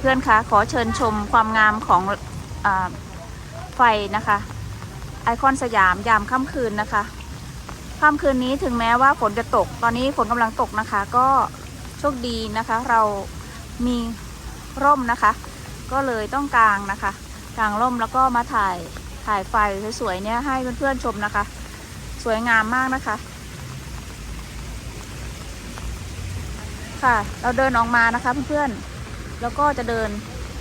เพื่อนๆคะขอเชิญชมความงามของอไฟนะคะ ไอคอนสยามยามค่ำคืนนะคะค่ำคืนนี้ถึงแม้ว่าฝนจะตก ตอนนี้ฝนกำลังตกนะคะ ก็โชคดีนะคะ เรามีร่มนะคะ ก็เลยต้องกางนะคะกางร่มแล้วก็มาถ่ายถ่ายไฟสวยๆเนี่ยให้เพื่อนๆชมนะคะ สวยงามมากนะคะ ค่ะ เราเดินออกมานะคะเพื่อนๆ แล้วก็จะเดิน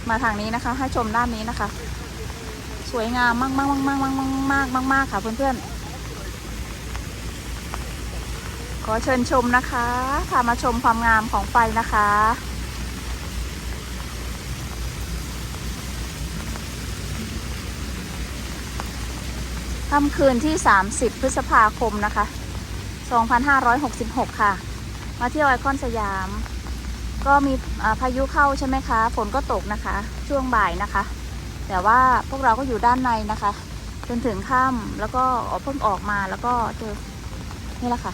มาทางนี้นะคะ ให้ชมด้านนี้นะคะ สวยงามมากมากมากมากมากมากมากมากค่ะเพื่อนๆ ขอเชิญชมนะคะพามาชมความงามของไฟนะคะค่ำคืนที่ 30 พฤษภาคมนะคะ 2566 ค่ะ มาเที่ยวไอคอนสยาม ก็มีพายุเข้าใช่ไหมคะ ฝนก็ตกนะคะ ช่วงบ่ายนะคะ แต่ว่าพวกเราก็อยู่ด้านในนะคะ จนถึงค่ำแล้วก็เพิ่งออกมาแล้วก็เจอนี่แหละค่ะ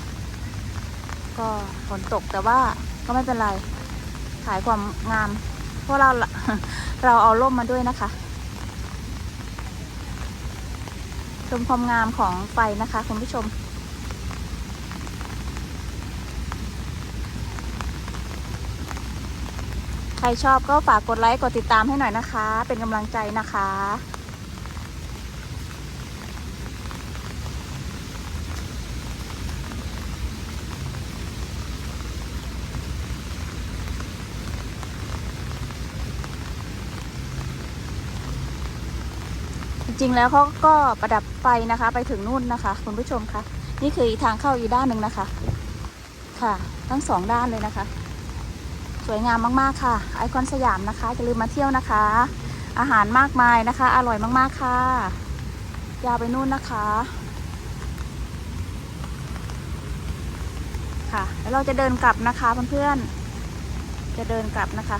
ก็ฝนตกแต่ว่าก็ไม่เป็นไรถ่ายความงาม เพราะเราเราเอาร่มมาด้วยนะคะชมความงามของไฟนะคะคุณผู้ชม ครชอบก็ฝากกดไลค์กดติดตามให้หน่อยนะคะ เป็นกำลังใจนะคะ จริงๆแล้วเขาก็ประดับไฟนะคะ ไปถึงนู่นนะคะ คุณผู้ชมคะนี่คือทางเข้าอีกด้านหนึ่งนะคะ ค่ะ ทั้งสองด้านเลยนะคะ สวยงามมากๆค่ะ ไอคอนสยามนะคะอย่าลืมมาเที่ยวนะคะ อาหารมากมายนะคะ อร่อยมากๆค่ะยาวไปนู่นนะคะค่ะแล้วเราจะเดินกลับนะคะเพื่อนๆจะเดินกลับนะคะ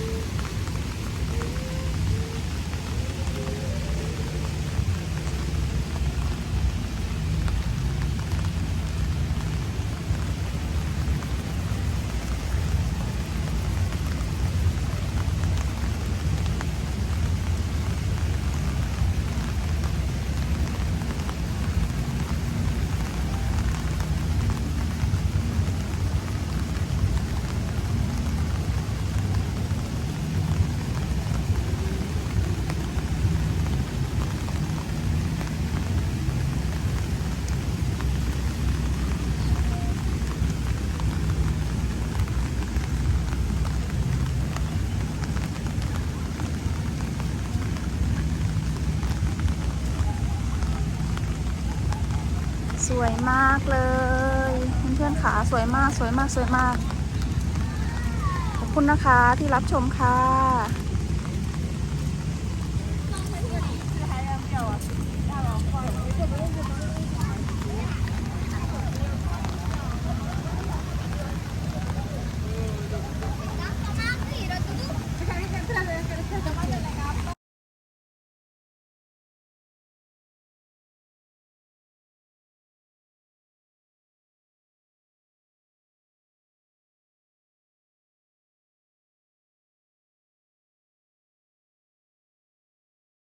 สวยมากเลยเพื่อนๆขาสวยมากสวยมากสวยมาก ขอบคุณนะคะที่รับชมค่ะ